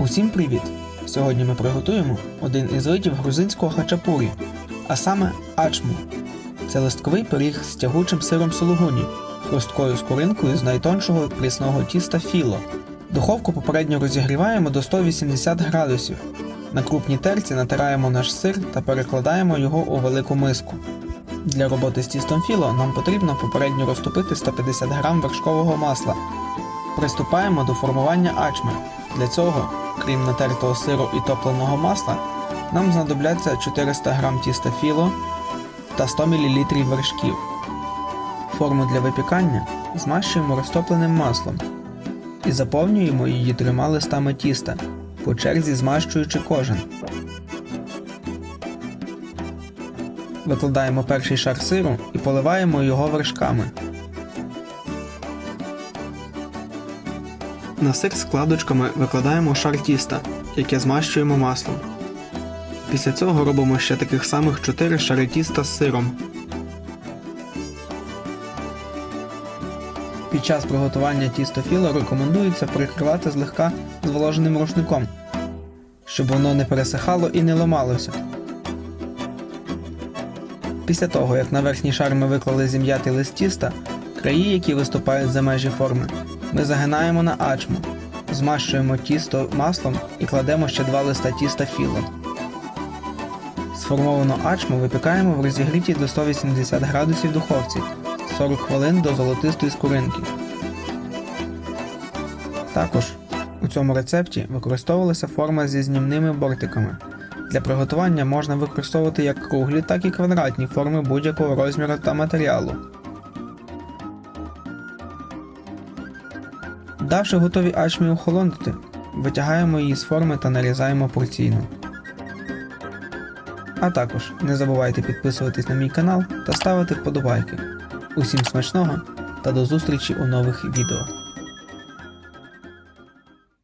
Усім привіт! Сьогодні ми приготуємо один із видів грузинського хачапурі, а саме ачму. Це листковий пиріг з тягучим сиром сулугуні, хрусткою скоринкою з найтоншого прісного тіста філо. Духовку попередньо розігріваємо до 180 градусів. На крупній терці натираємо наш сир та перекладаємо його у велику миску. Для роботи з тістом філо нам потрібно попередньо розтопити 150 г вершкового масла. Приступаємо до формування ачми. Для цього, крім натертого сиру і топленого масла, нам знадобляться 400 г тіста філо та 100 мл вершків. Форму для випікання змащуємо розтопленим маслом і заповнюємо її трьома листами тіста, по черзі змащуючи кожен. Викладаємо перший шар сиру і поливаємо його вершками. На сир складочками викладаємо шар тіста, яке змащуємо маслом. Після цього робимо ще таких самих 4 шари тіста з сиром. Під час приготування тісто філо рекомендується прикривати злегка зволоженим рушником, щоб воно не пересихало і не ламалося. Після того, як на верхній шар ми виклали зім'ятий лист тіста, краї, які виступають за межі форми, ми загинаємо на ачму, змащуємо тісто маслом і кладемо ще два листа тіста філо. Сформовану ачму випікаємо в розігрітій до 180 градусів духовці 40 хвилин до золотистої скоринки. Також у цьому рецепті використовувалася форма зі знімними бортиками. Для приготування можна використовувати як круглі, так і квадратні форми будь-якого розміру та матеріалу. Давши готові ачмі охолонути, витягаємо її з форми та нарізаємо порційно. А також не забувайте підписуватись на мій канал та ставити вподобайки. Усім смачного та до зустрічі у нових відео.